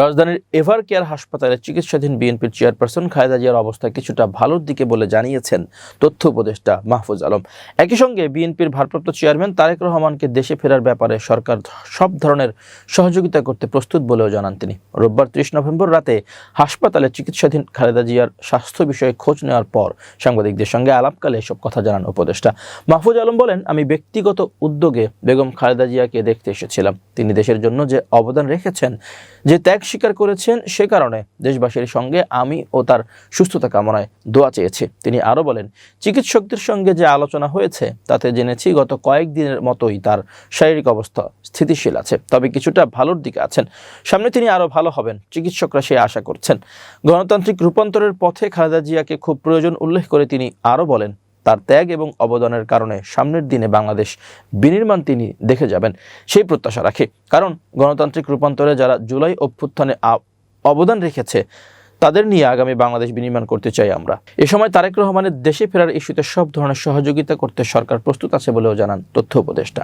রাজধানীর ever care হাসপাতালে চিকিৎসাধীন বিএনপির চেয়ারপারসন খায়দা জিয়ার অবস্থা কিছুটা ভালোর দিকে বলে জানিয়েছেন তথ্য উপদেষ্টা মাহফুজ আলম। একই সঙ্গে বিএনপির ভারপ্রাপ্ত চেয়ারম্যান তারেক রহমানকে দেশে ফেরার ব্যাপারে সরকার সব ধরনের সহযোগিতা করতে প্রস্তুত বলেও জানান তিনি। রোববার ত্রিশ নভেম্বর রাতে হাসপাতালে চিকিৎসাধীন খালেদা জিয়ার স্বাস্থ্য বিষয়ে খোঁজ নেওয়ার পর সাংবাদিকদের সঙ্গে আলাপকালে এসব কথা জানান উপদেষ্টা। মাহফুজ আলম বলেন, আমি ব্যক্তিগত উদ্যোগে বেগম খালেদা জিয়াকে দেখতে এসেছিলাম। তিনি দেশের জন্য যে অবদান রেখেছেন, যে ত্যাগ স্বীকার করেছেন সে কারণে দেশবাসীর সঙ্গে আমি ও তার সুস্থতা কামনায় দোয়া চেয়েছি। তিনি আরও বলেন, চিকিৎসকদের সঙ্গে যে আলোচনা হয়েছে, তাতে জেনেছি গত কয়েকদিনের মতোই তার শারীরিক অবস্থা স্থিতিশীল আছে, তবে কিছুটা ভালোর দিকে আছেন। সামনে তিনি আরও ভালো হবেন, চিকিৎসকরা সে আশা করছেন। গণতান্ত্রিক রূপান্তরের পথে খালেদা জিয়াকে খুব প্রয়োজন উল্লেখ করে তিনি আরও বলেন তার ত্যাগ এবং অবদানের কারণে সামনের দিনে বাংলাদেশ বিনির্মাণ তিনি দেখে যাবেন সেই প্রত্যাশা রাখে। কারণ গণতান্ত্রিক রূপান্তরে যারা জুলাই অভ্যুত্থানে অবদান রেখেছে, তাদের নিয়ে আগামী বাংলাদেশ বিনির্মাণ করতে চাই আমরা। এ সময় তারেক রহমানের দেশে ফেরার ইস্যুতে সব ধরনের সহযোগিতা করতে সরকার প্রস্তুত আছে বলেও জানান তথ্য উপদেষ্টা।